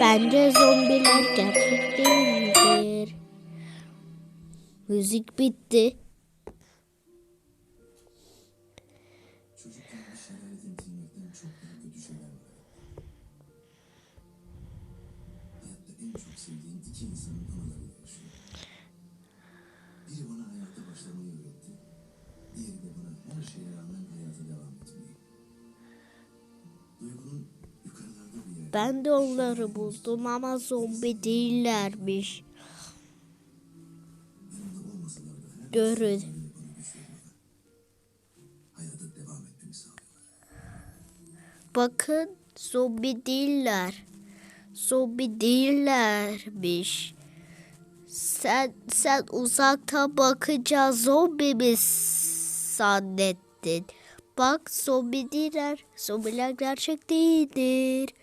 Bence zombiler gerçek değildir. Müzik bitti. Duygunun. Ben de onları buldum ama zombi değillermiş. Görün. Bakın zombi değiller. Zombi değillermiş. Sen sen uzaktan bakınca zombi mi zannettin? Bak zombi değiller. Zombiler gerçek değildir.